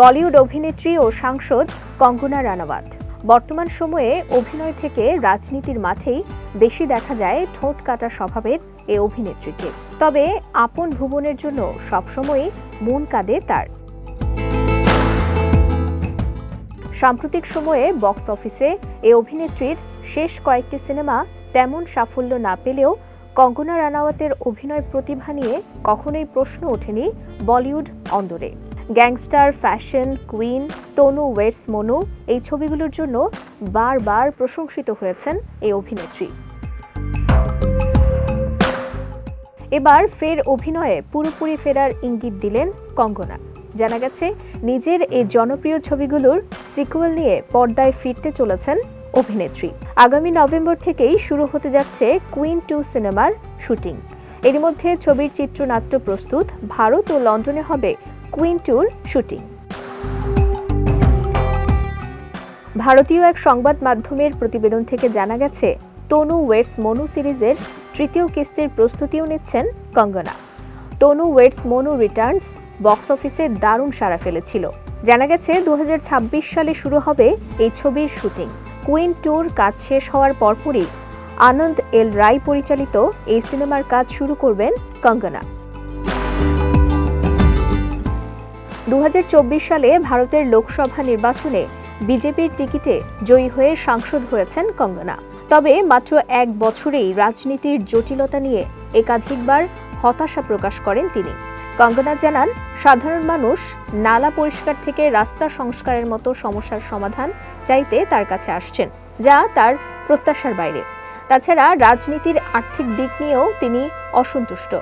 বলিউড অভিনেত্রী ও সাংসদ কঙ্গনা রানাওয়াত। বর্তমান সময়ে অভিনয় থেকে রাজনীতির মাঠেই বেশি দেখা যায় ঠোঁট কাটা স্বভাবের এ অভিনেত্রীকে। তবে আপন ভুবনের জন্য সবসময়ই মন কাঁদে তার। সাম্প্রতিক সময়ে বক্স অফিসে এ অভিনেত্রীর শেষ কয়েকটি সিনেমা তেমন সাফল্য না পেলেও কঙ্গনা রানাওয়াতের অভিনয় প্রতিভা নিয়ে কখনোই প্রশ্ন ওঠেনি বলিউড অন্দরে। Gangster, fashion, queen, Tanu, weds, Manu এই ছবিগুলোর জন্য বারবার প্রশংসিত হয়েছেন এই অভিনেত্রী। এবার ফের অভিনয়ে পুরোপুরি ফেরার ইঙ্গিত দিলেন কঙ্গনা জানা গেছে, নিজের এই জনপ্রিয় ছবিগুলোর সিকুয়েল নিয়ে পর্দায় ফিরতে চলেছেন অভিনেত্রী। আগামী নভেম্বর থেকেই শুরু হতে যাচ্ছে কুইন টু সিনেমার শুটিং। এর মধ্যে ছবির চিত্রনাট্য প্রস্তুত, ভারত ও লন্ডনে হবে কুইন টুর শুটিং। ভারতীয় এক সংবাদ মাধ্যমের প্রতিবেদন থেকে জানা গেছে, তনু ওয়েটস মনু সিরিজের তৃতীয় কিস্তির প্রস্তুতিও নিচ্ছেন Kangana. Tanu weds Manu returns box অফিসে দারুণ সাড়া ফেলেছিল। জানা গেছে দু হাজার ছাব্বিশ সালে শুরু হবে এই ছবির শুটিং। কুইন ট্যুর কাজ শেষ হওয়ার পরপরই আনন্দ এল রায় পরিচালিত এই সিনেমার কাজ শুরু করবেন কঙ্গনা। দু হাজার চব্বিশ সালে ভারতের লোকসভা নির্বাচনে বিজেপির টিকিটে জয়ী হয়ে সাংসদ হয়েছেন কঙ্গনা। তবে মাত্র এক বছরেই রাজনীতির জটিলতা নিয়ে একাধিকবার হতাশা প্রকাশ করেন তিনি। কঙ্গনা জানান, সাধারণ মানুষ নালা পরিষ্কার থেকে রাস্তা সংস্কারের মতো সমস্যার সমাধান চাইতে তার কাছে আসছেন, যা তার প্রত্যাশার বাইরে। তাছাড়া রাজনীতির আর্থিক দিক নিয়েও তিনি অসন্তুষ্ট।